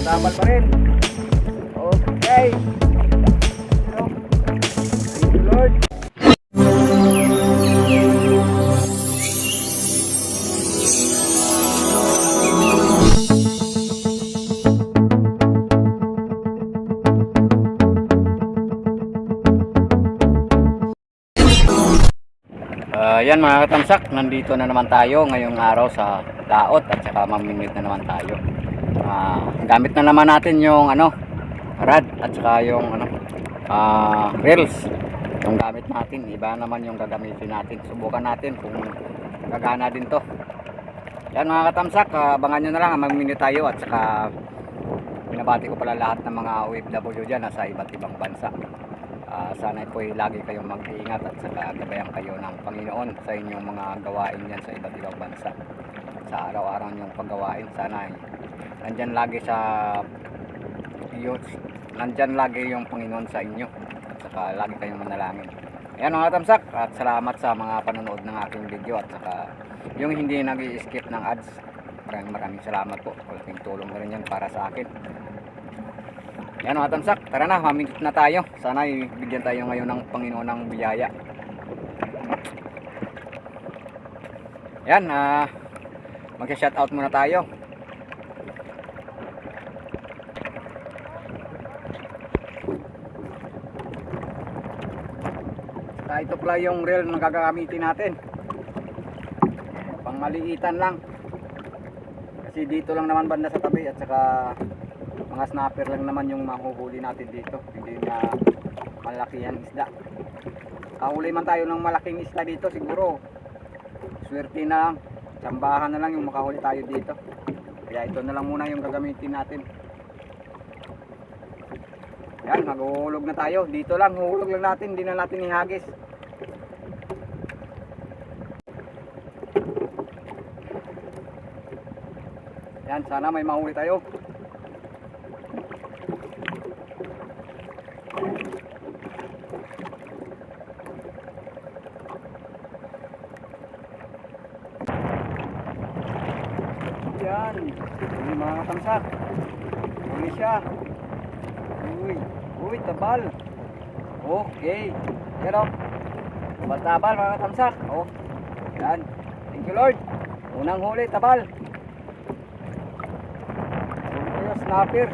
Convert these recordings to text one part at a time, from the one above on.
Tabal pa rin. Okay. Thank you. Ah, yan mga katamsak, nandito na naman tayo ngayong araw sa laot at saka mamingwit na naman tayo. Ah, gamit na naman natin yung ano, rad at saka yung ano, ah, reels. Yung gamit natin, iba naman yung gagamitin natin. Subukan natin kung gagana din to. Yan mga katamsak, ah, abangan nyo na lang, mamingwit tayo at saka binabati ko pala lahat ng mga OFW dyan nasa iba't ibang bansa. Ah, sana po lagi kayong mag-iingat at saka gabayan kayo ng Panginoon sa inyong mga gawain yan sa iba't ibang bansa. Sa araw-araw niyong paggawain, sana ay nandyan lagi sa iyo, nandyan lagi yung Panginoon sa inyo at saka lagi kayong manalangin. Ayan mga tamsak at salamat sa mga panonood ng aking video at saka yung hindi nag skip ng ads. Maraming maraming salamat po. Malaking tulong na rin yan para sa akin. Yan mga tamsak, tara na, mamingit na tayo. Sana ibigyan tayo ngayon ng Panginoon ng biyaya. Yan, ah, mag-shoutout muna tayo. Ito pala yung reel na gagamitin natin. Pangmaliitan lang. Kasi dito lang naman banda sa tabi at saka mga snapper lang naman yung mahuhuli natin dito hindi na malakihan isda kahuli man tayo ng malaking isda dito siguro swerte na lang sambahan na lang yung makahuli tayo dito. Kaya ito na lang muna yung gagamitin natin. Yan maghuhulog na tayo. Dito lang huhulog lang natin. Hindi na natin ihagis. Yan sana may mahuli tayo Yan. Uy, mga katamsak. Huli siya. Uy. Uy, tabal. Okay. Yan o. Tabal-tabal mga katamsak. Oh. Yan. Thank you Lord. Unang huli, tabal. Kayo, snapper.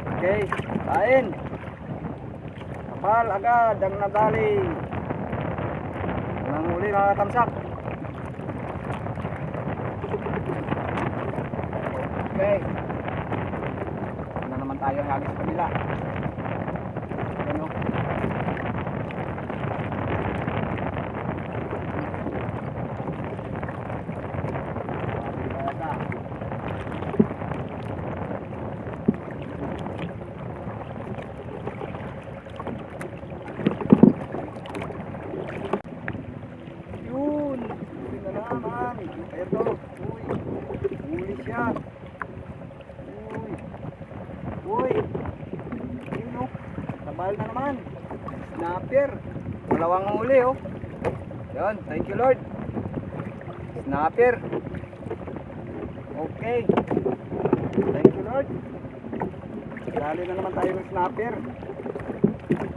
Okay. Kain. Tabal agad ang nadali. Unang huli mga katamsak. Okay. Tayo hagis kabila. Ano? Yun! Huli na naman! Uy! Huli siya! Uy! Uy! Ayun o! Tabal na naman! Snapper! Dalawang huli oh! Yun! Thank you Lord! Snapper! Okay! Thank you Lord! Dali na naman tayo ng snapper!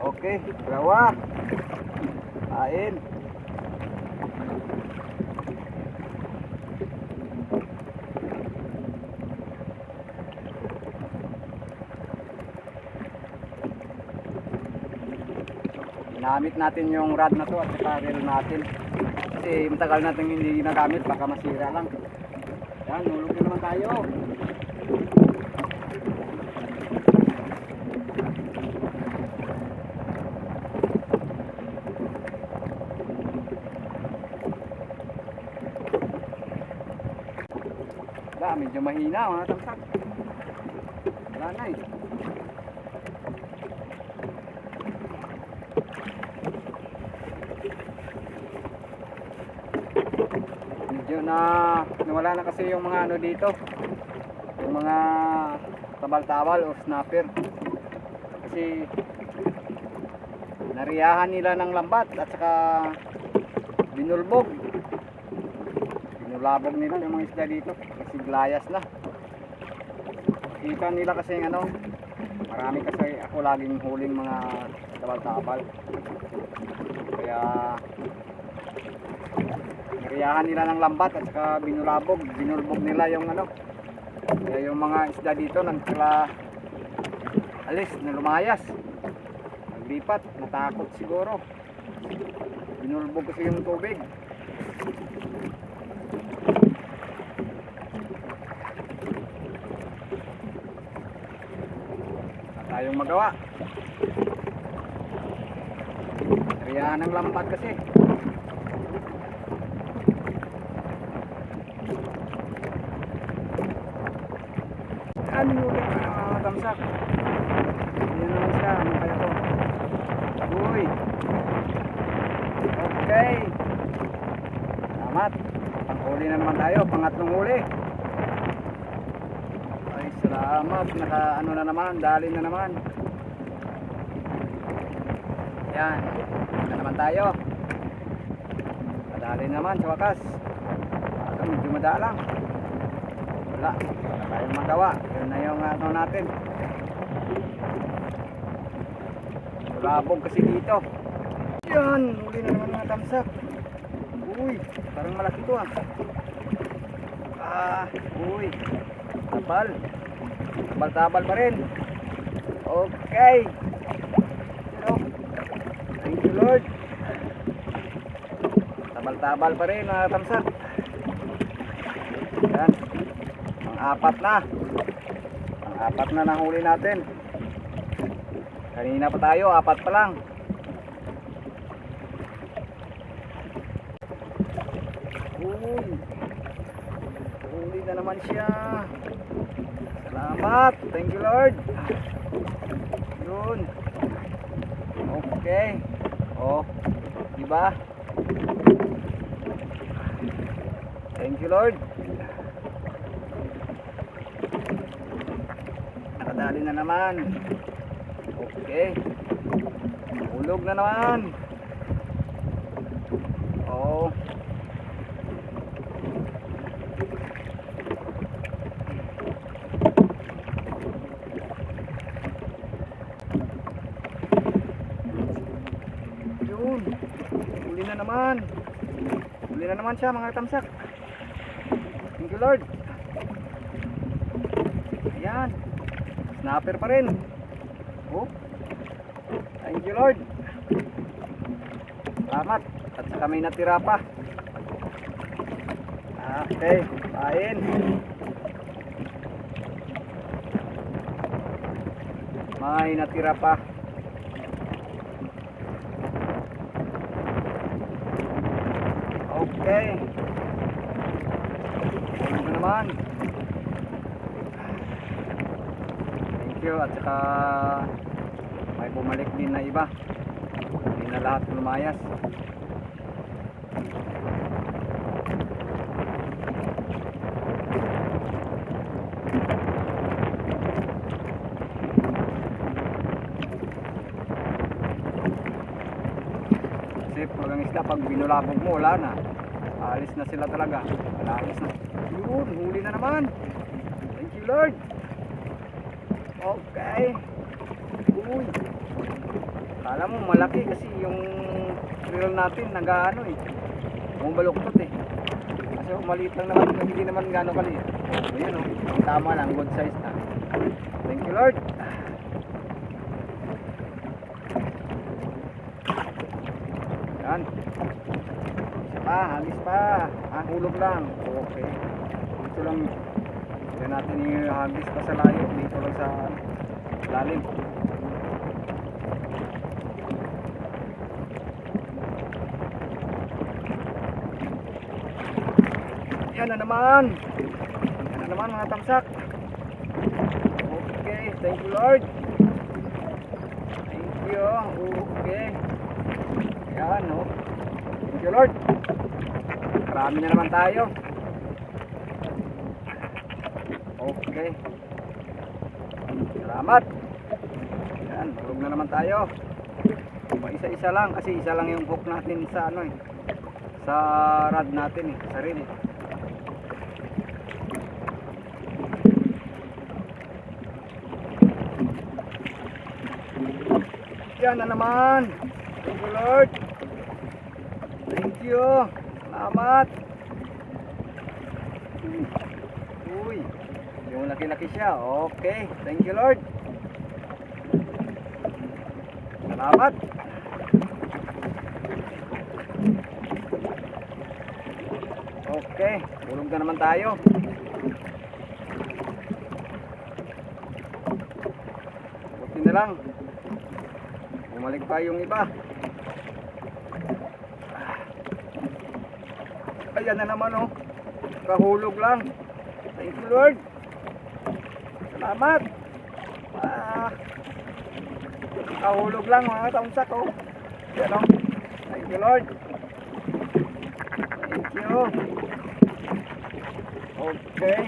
Okay! Dalawa! Kain! Ginamit natin yung rod na to at saka reel natin. Kasi matagal natin hindi ginagamit, baka masira lang. Yan, nulog na naman tayo. Wala, medyo mahina mga tamsak. Wala na eh. medyo na nawala na kasi yung mga ano dito yung mga tabal-tabal o snapper kasi nariyahan nila ng lambat at saka binulbog Nulabog nila yung mga isda dito. Kasi glayas na. Kita nila kasi ano, marami kasi ako laging huling mga tabal-tabal. Kaya nariyahan nila ng lambat at saka binulabog, binulbog nila yung ano. Kaya yung mga isda dito nagkala alis na lumayas. Naglipat, natakot siguro. Binulbog kasi yung tubig. Tayong magawa. Riyahan ng lambat kasi. Ano yung uh, damsak? Yan naman siya. Ano kaya to? Uy. Okay. Salamat. Panghuli na tayo. Pangatlong huli. Ay, salamat. Naka ano na naman. Dali na naman. Yan. Na naman tayo. Madali naman sa wakas. Ito, medyo madalang. Wala. Wala tayong magawa. Yun na yung ano natin. Labog kasi dito. Yan. Huli na naman mga tamsak. Uy. Parang malaki to ah. Ah. Uy. Tabal. Tabal-tabal pa rin. Okay. Pero, thank you Lord. Tabal-tabal pa rin mga tamsak. Yan. Ang apat na. Ang apat na nahuli natin. Kanina pa tayo, apat pa lang. Uy. Huli na naman siya. Salamat. Thank you Lord. Yun. Okay. Oh. Diba? Thank you Lord. Nakadali na naman. Okay. Ulog na naman. Oh. Yun. Uli na naman. Uli na naman siya mga tamsak. Thank you Lord. Ayan. Snapper pa rin. Oh. Thank you Lord. Salamat. At may natira pa. Okay. Kain. May natira pa. Okay. Ano na naman? Thank you. At saka may bumalik din na iba. Hindi na lahat lumayas. Kasi pag ang isda, pag binulabog mo, wala na. Alis na sila talaga. Alis na. Yun, huli na naman. Thank you Lord. Okay. Uy. Kala mo malaki kasi yung reel natin nag-ano eh. Bumaluktot eh. Kasi maliit lang naman, hindi naman gano'ng kaliit. Ayun oh, tama lang, good size na. Thank you Lord. Yan. Isa pa, hagis pa. Ah, hulog lang. Okay. Dito lang. Yan natin yung hagis pa sa layo. Dito lang sa lalim. Yan na naman. Yan na naman mga tamsak. Okay, thank you Lord. Thank you. Okay. Yan, no. Thank you Lord. Marami na naman tayo. Okay. Salamat. Yan, tulog na naman tayo. Isa-isa lang kasi isa lang yung hook natin sa ano eh. Sa rod natin eh, sa reel. Eh. Yan na naman. Thank you Lord. Thank you. Salamat. Uy. Yung laki-laki siya. Okay. Thank you, Lord. Salamat. Okay. Tulog na naman tayo. Buti na lang. Bumalik pa yung iba. Ayan na naman oh. Kahulog lang. Thank you Lord. Salamat. Ah, kahulog lang mga taumsak oh. Ayan oh. Thank you Lord. Thank you. Okay.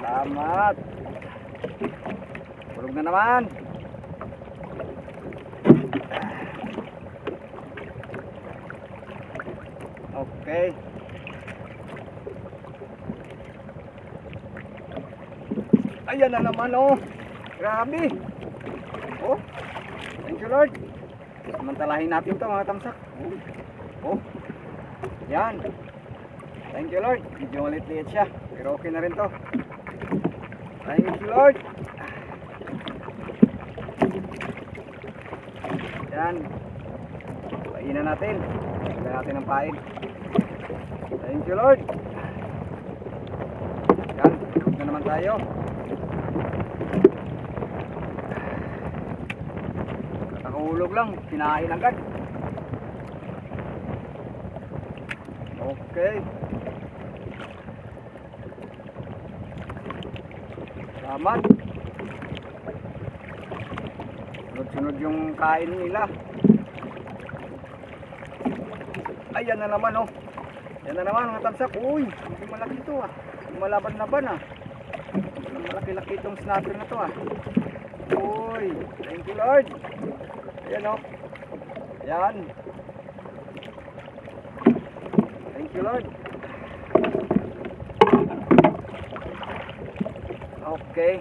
Salamat. Tulog na naman. Okay. Ayan na naman oh. Grabe. Oh. Thank you Lord. Samantalahin natin to mga tamsak. Oh. Oh. Yan. Thank you Lord. Medyo ulit-liit siya. Pero okay na rin to. Thank you Lord. Yan. Painan natin. Painan natin ng pain. Thank you Lord. Yan. Tulog na naman tayo. Nakahulog lang. Kinain agad. Okay. Salamat. Sunod-sunod yung kain nila. Ayan na naman oh. Yan na naman mga tamsak. Uy, hindi malaki ito ah. Malaban-laban ah. Malaki-laki itong snapper na to ah. Uy, thank you Lord. Ayan oh. Yan. Thank you Lord. Okay.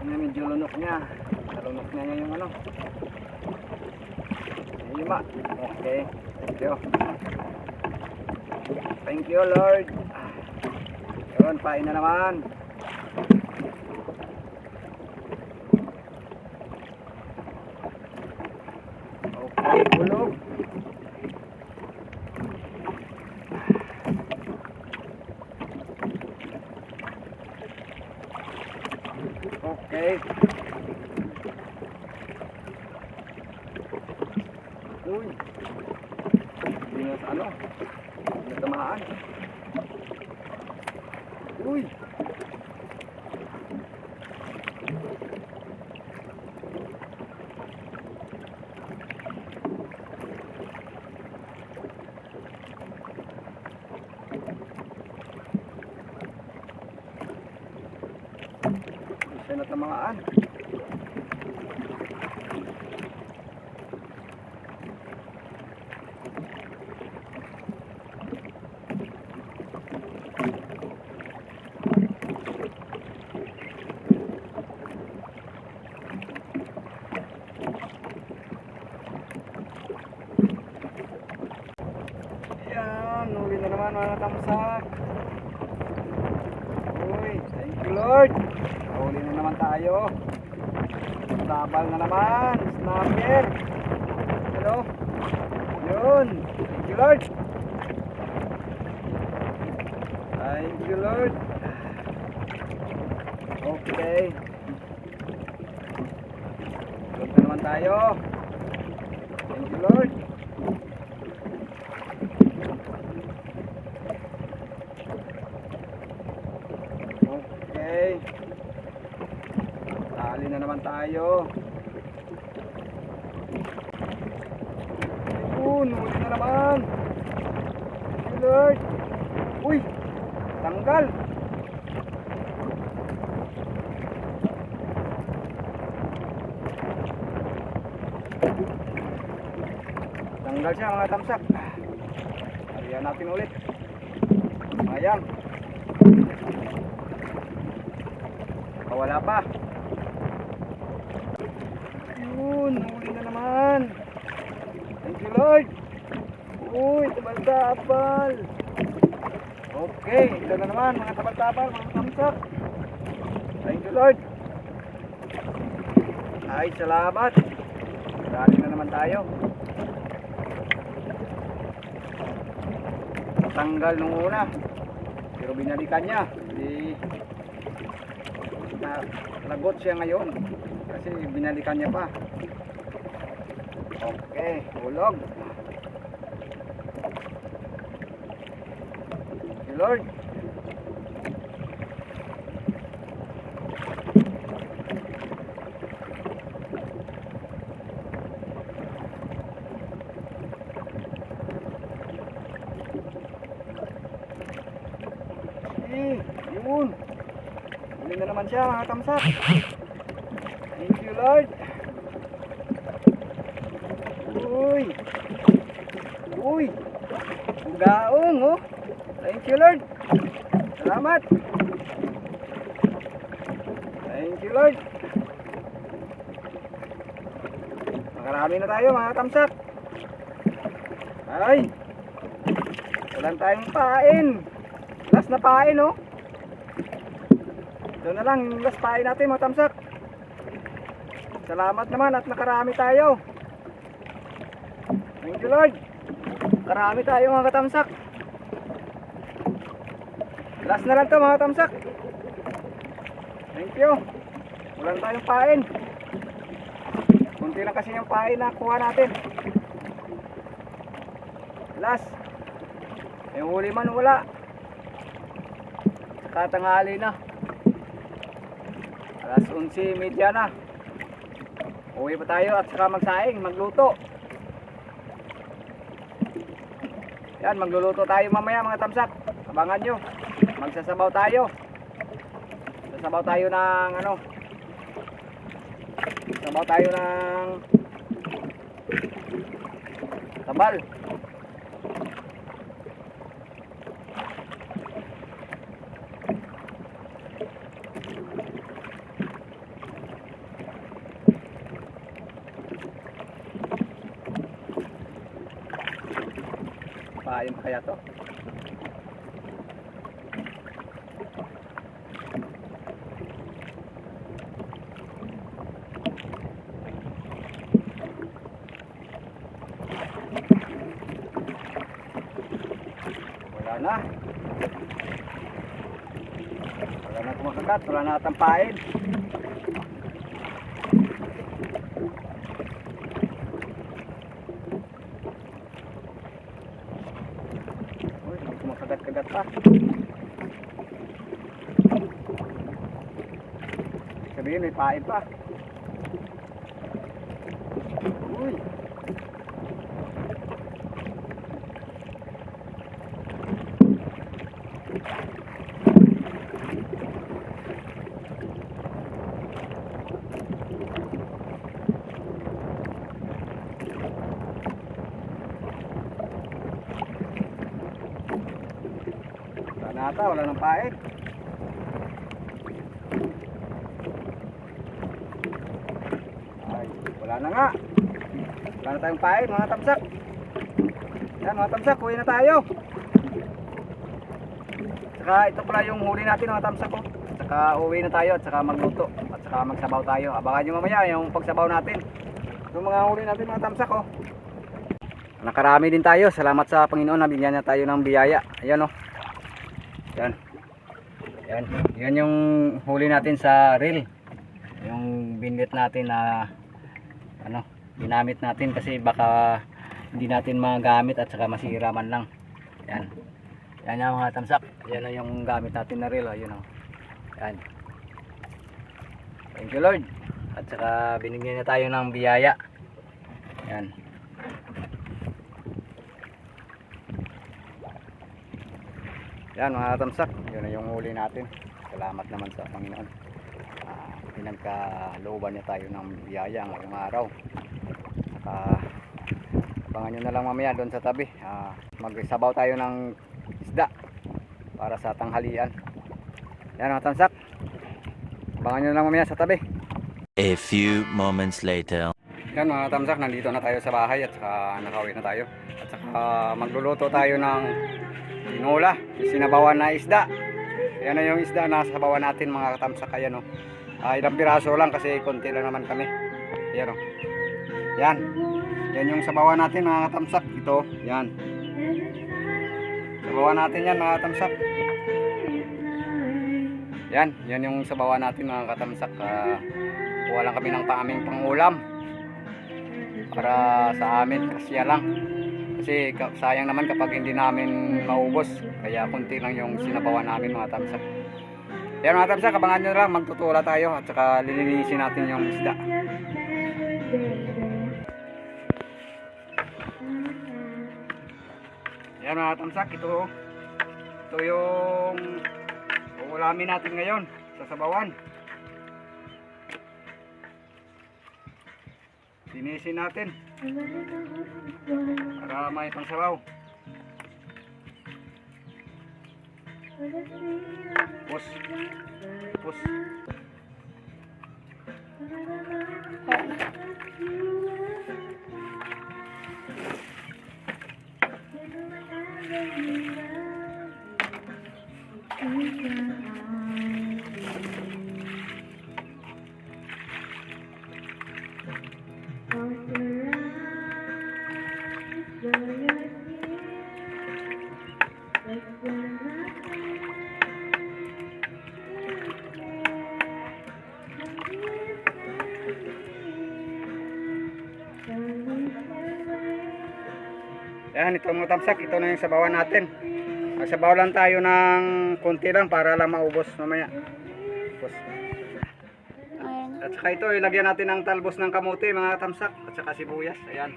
Ano medyo lunok niya. Nalunok niya niya yung ano. Lima. Okay. Thank you. Thank you Lord. Yun, pain na naman. Okay, bulog. Okay. Uy. Hindi na sa ano. Hindi na tamaan. Uy. Isa na tamaan. Yan, huli na naman mga tamsak. Uy, thank you Lord. Huli na naman tayo. Sabal na naman. Snapper. Hello. Yun. Thank you Lord. Thank you Lord. Okay. Na naman tayo. Thank you Lord. Okay. Tali na naman tayo. Ayun, huli na naman. Thank you, Lord. Uy, tanggal. Tanggal siya mga tamsak. Halihan natin ulit. Ayan. Baka wala pa. Yun, huli na naman. Thank you Lord. Uy, tabal-tabal. Okay, ito na naman mga tabal-tabal, mga tamsak. Thank you Lord. Ay, salamat. Dali na naman tayo. Tanggal nung una. Pero binalikan niya. Di na lagot siya ngayon. Kasi binalikan niya pa. Okay, hulog. Lord. Eh, yun. Huli na naman siya mga kamsak. Thank you Lord. Uy. Uy. Gaong oh. Thank you Lord. Salamat. Thank you Lord. Makarami na tayo mga kamsak. Ay. Walang tayong pain. Last na pain oh. Doon na lang yung natin mga tamsak. Salamat naman at nakarami tayo. Thank you Lord. Karami tayo mga katamsak. Last na lang to mga tamsak. Thank you. Walang tayong pain. Kunti lang kasi yung pain na kuha natin. Last. Yung huli man wala. Katanghali na. Alas 11.30 na. Uwi pa tayo at saka magsaing, magluto. Yan, magluluto tayo mamaya mga tamsak. Abangan nyo. Magsasabaw tayo. Sasabaw tayo ng ano. Sabaw tayo ng tabal. To? Wala na. Wala na kumakagat, wala na tampain. Uy, may kumakagat-kagat pa. Sabihin, may pa. Uy. Wala na ata, wala nang pain. Ay, wala na nga. Wala na tayong pain, mga tamsak. Yan, mga tamsak, uwi na tayo. Saka ito pala yung huli natin, mga tamsak ko. Saka uwi na tayo at saka magluto. At saka magsabaw tayo. Abangan nyo mamaya yung pagsabaw natin. Yung mga huli natin, mga tamsak ko. Nakarami din tayo. Salamat sa Panginoon. Nabigyan niya tayo ng biyaya. Ayan o. Yan. Yan. Yan yung huli natin sa reel. Yung binlit natin na ano, ginamit natin kasi baka hindi natin magamit at saka masira man lang. Yan. Yan yung mga tamsak. Yan yung gamit natin na reel. Ayun o. Yan. Thank you Lord. At saka binigyan niya tayo ng biyaya. Yan. Yan mga tamsak, yun na yung huli natin. Salamat naman sa Panginoon. Pinagkalooban niya tayo ng biyaya ngayong araw. Saka abangan nyo na lang mamaya doon sa tabi. Uh, magsabaw tayo ng isda para sa tanghalian. Yan mga tamsak. Abangan nyo lang mamaya sa tabi. A few moments later. Yan mga tamsak, nandito na tayo sa bahay at saka nakauwi na tayo. At saka magluluto tayo ng tinola, sinabawan na isda. Yan na yung isda na sabawan natin mga katamsak. Ayan o. Ah, ilang piraso lang kasi konti lang naman kami. Yan o. Yan. Yan yung sabawan natin mga katamsak. Ito. Yan. Sabawan natin yan mga katamsak. Yan. Yan yung sabawan natin mga katamsak. Ah, kuha lang kami ng paaming pangulam para sa amin kasya lang kasi ka- sayang naman kapag hindi namin maubos. Kaya kunti lang yung sinabawan namin mga tamsak yan mga tamsak abangan nyo lang. Magtutula tayo at saka lilinisin natin yung isda. Yan mga tamsak ito ito yung uulamin natin ngayon sa sabawan. Linisin natin para may pangsabaw. Pus. Pus. Yan, ito mga tamsak. Ito na yung sabawan natin. Magsabaw lang tayo ng konti lang para lang maubos mamaya. Ayan. At saka ito, ilagyan natin ng talbos ng kamote mga tamsak. At saka sibuyas. Ayan.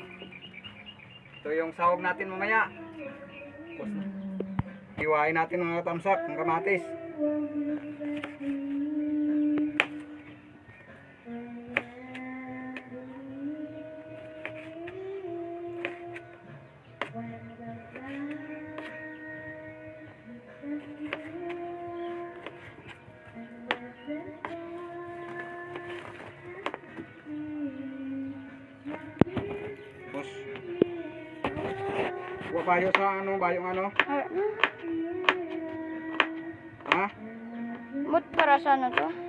Ito yung sahog natin mamaya. Pus. Iwain natin mga tamsak ng kamatis. Kuha bayo sa ano, bayong ano. Ay, Ha? Mut para sa ano to?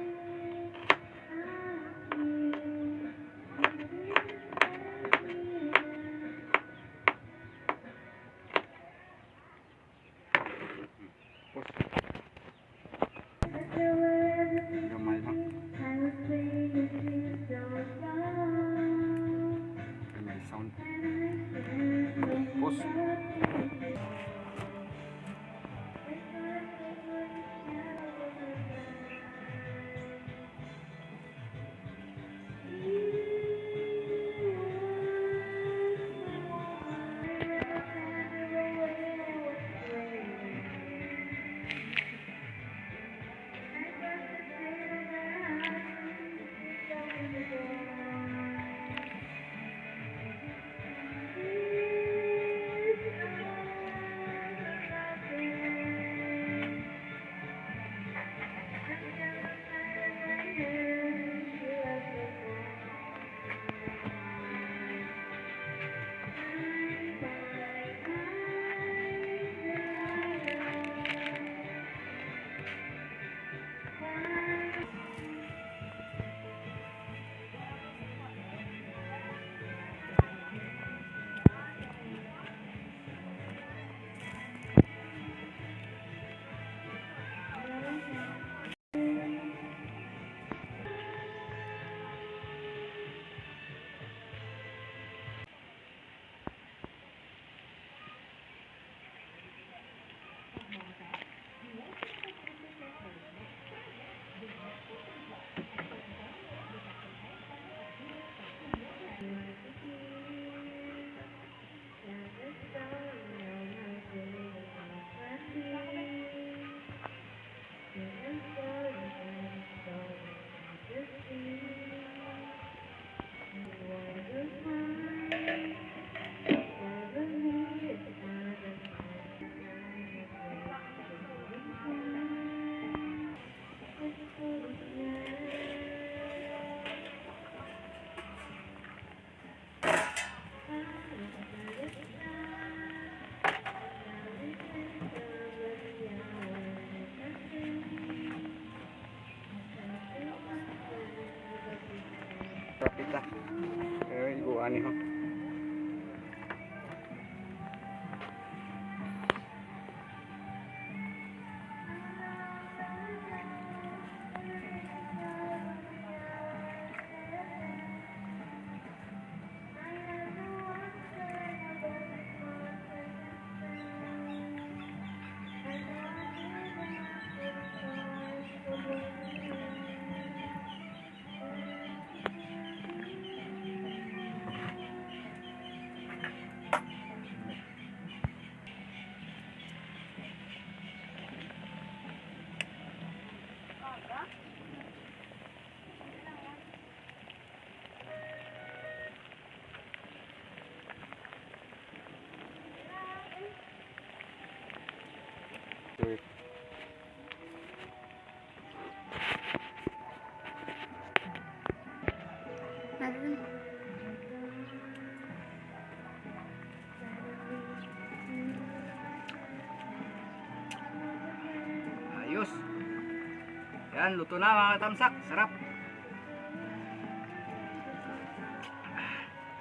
Yan, luto na mga tamsak. Sarap.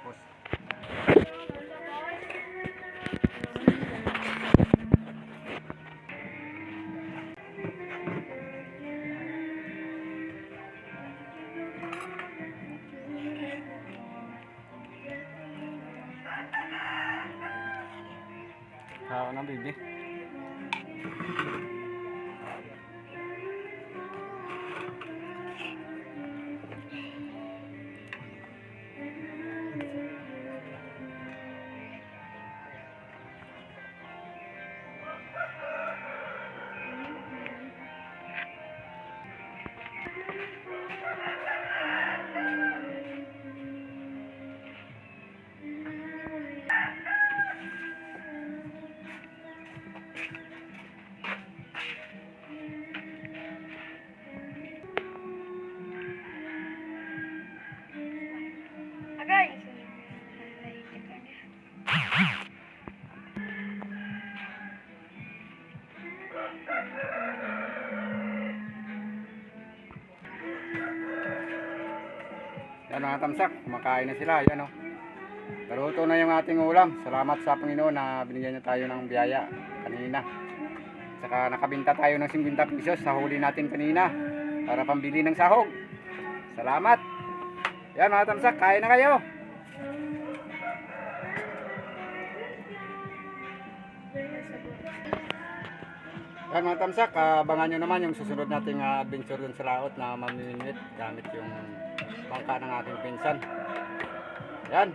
Pos. Kao na, Yan mga tamsak, kumakain na sila. Yan o. Naruto na yung ating ulam. Salamat sa Panginoon na binigyan niya tayo ng biyaya kanina. Saka nakabinta tayo ng 50 pesos sa huli natin kanina para pambili ng sahog. Salamat. Yan mga tamsak, kain na kayo. Yan mga tamsak, abangan nyo naman yung susunod nating ah, adventure dun sa laot na mamimit gamit yung bangka ng ating pinsan. Yan,